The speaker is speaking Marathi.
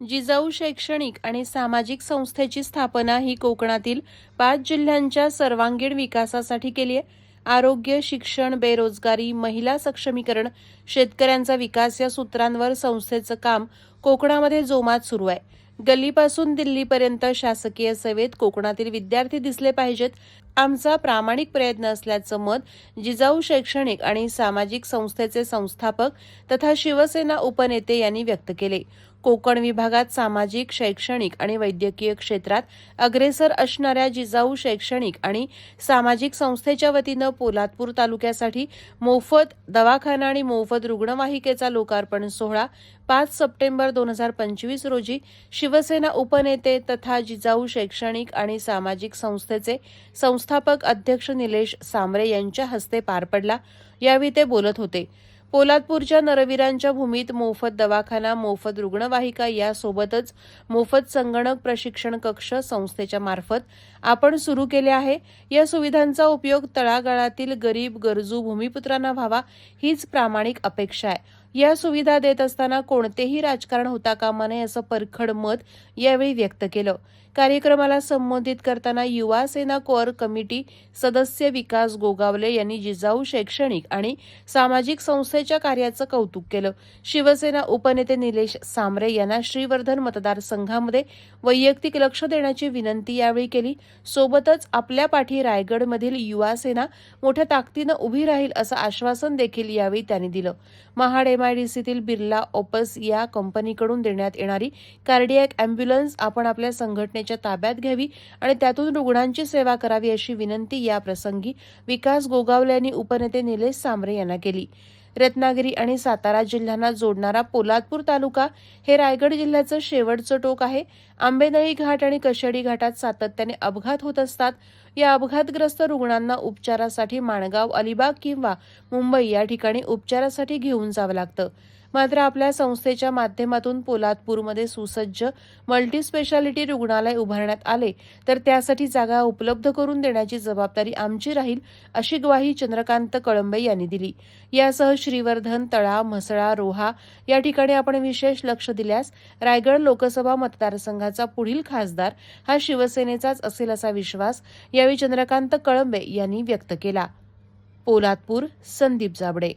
जिजाऊ शैक्षणिक आणि सामाजिक संस्थेची स्थापना ही कोकणातील पाच जिल्ह्यांच्या सर्वांगीण विकासासाठी केली आहे. आरोग्य शिक्षण बेरोजगारी महिला सक्षमीकरण शेतकऱ्यांचा विकास या सूत्रांवर संस्थेचं काम कोकणामध्ये जोमात सुरू आहे. गल्लीपासून दिल्लीपर्यंत शासकीय सेवेत कोकणातील विद्यार्थी दिसले पाहिजेत. आमचा प्रामाणिक प्रयत्न असल्याचं मत जिजाऊ शैक्षणिक आणि सामाजिक संस्थेचे संस्थापक तथा शिवसेना उपनेते यांनी व्यक्त केले. कोकण विभागात सामाजिक शैक्षणिक आणि वैद्यकीय क्षेत्रात अग्रेसर असणाऱ्या जिजाऊ शैक्षणिक आणि सामाजिक संस्थेच्या वतीनं पोलादपूर तालुक्यासाठी मोफत दवाखाना आणि मोफत रुग्णवाहिकेचा लोकार्पण सोहळा पाच सप्टेंबर दोन हजार पंचवीस रोजी शिवसेना उपनेते तथा जिजाऊ शैक्षणिक आणि सामाजिक संस्थेचे संस्थापक अध्यक्ष निलेश सांबरे यांच्या हस्ते पार पडला. यावेळी ते बोलत होते. पोलादपूरच्या नरवीरांच्या भूमीत मोफत दवाखाना मोफत रुग्णवाहिका यासोबतच मोफत संगणक प्रशिक्षण कक्ष संस्थेच्या मार्फत आपण सुरू केले आहे. या सुविधांचा उपयोग तळागाळातील गरीब गरजू भूमिपुत्रांना व्हावा हीच प्रामाणिक अपेक्षा आहे. या सुविधा देत असताना कोणतेही राजकारण होता कामा नये असं परखड मत यावेळी व्यक्त केलं. कार्यक्रमाला संबोधित करताना युवा सेना कोअर कमिटी सदस्य विकास गोगावले यांनी जिजाऊ शैक्षणिक आणि सामाजिक संस्थेच्या कार्याचं कौतुक केलं. शिवसेना उपनेते निलेश सामरे यांना श्रीवर्धन मतदारसंघामध्ये वैयक्तिक लक्ष देण्याची विनंती यावेळी केली. सोबतच आपल्या पाठी रायगडमधील युवा सेना मोठ्या ताकदीनं उभी राहील असं आश्वासन देखील यावेळी त्यांनी दिलं. महाडे एमआयडीसीतील बिर्ला ओपस या कंपनीकडून देण्यात येणारी कार्डियॅक अँब्युलन्स आपण आपल्या संघटनेच्या ताब्यात घ्यावी आणि त्यातून रुग्णांची सेवा करावी अशी विनंती या प्रसंगी विकास गोगावले यांनी उपनेते निलेश सांबरे यांना केली. रत्नागिरी आणि सातारा जिल्ह्यांना जोडणारा पोलादपूर तालुका हे रायगड जिल्ह्याचं शेवटचं टोक आहे. आंबेनळी घाट आणि कशेडी घाटात सातत्याने अपघात होत असतात. या अपघातग्रस्त रुग्णांना उपचारासाठी माणगाव अलिबाग किंवा मुंबई या ठिकाणी उपचारासाठी घेऊन जावं लागतं. मात्र आपल्या संस्थेच्या माध्यमातून पोलादपूरमध्ये सुसज्ज मल्टी स्पेशालिटी रुग्णालय उभारण्यात आले तर त्यासाठी जागा उपलब्ध करून देण्याची जबाबदारी आमची राहील अशी ग्वाही चंद्रकांत कळंबे यांनी दिली. यासह श्रीवर्धन तळा म्हसळा रोहा या ठिकाणी आपण विशेष लक्ष दिल्यास रायगड लोकसभा मतदारसंघाचा पुढील खासदार हा शिवसेनेचाच असेल असा विश्वास यावेळी चंद्रकांत कळंबे यांनी व्यक्त केला. पोलादपूर संदीप जाबडे.